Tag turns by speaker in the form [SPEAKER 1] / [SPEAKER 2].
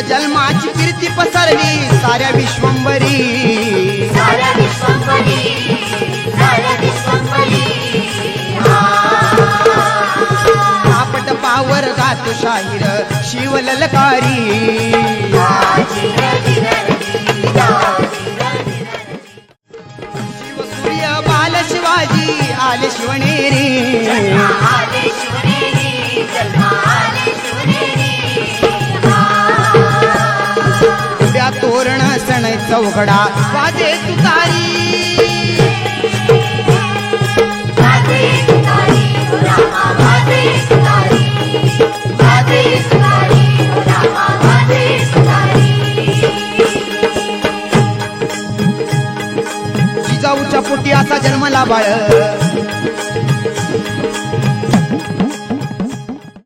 [SPEAKER 1] जन्माची कीर्ती पसरली. साऱ्या विश्वंभरी.
[SPEAKER 2] साऱ्या विश्वंभरी साऱ्या विश्वंभरी.
[SPEAKER 1] कापट पावर गातो शाहीर शिव ललकारी शिव सूर्य बाल शिवाजी आले शिवनेरी.
[SPEAKER 2] आले शिवनेरी. ओ रामा वाजे तुतारी.
[SPEAKER 1] जिजाऊच्या पोटी असा जन्मला बाळ.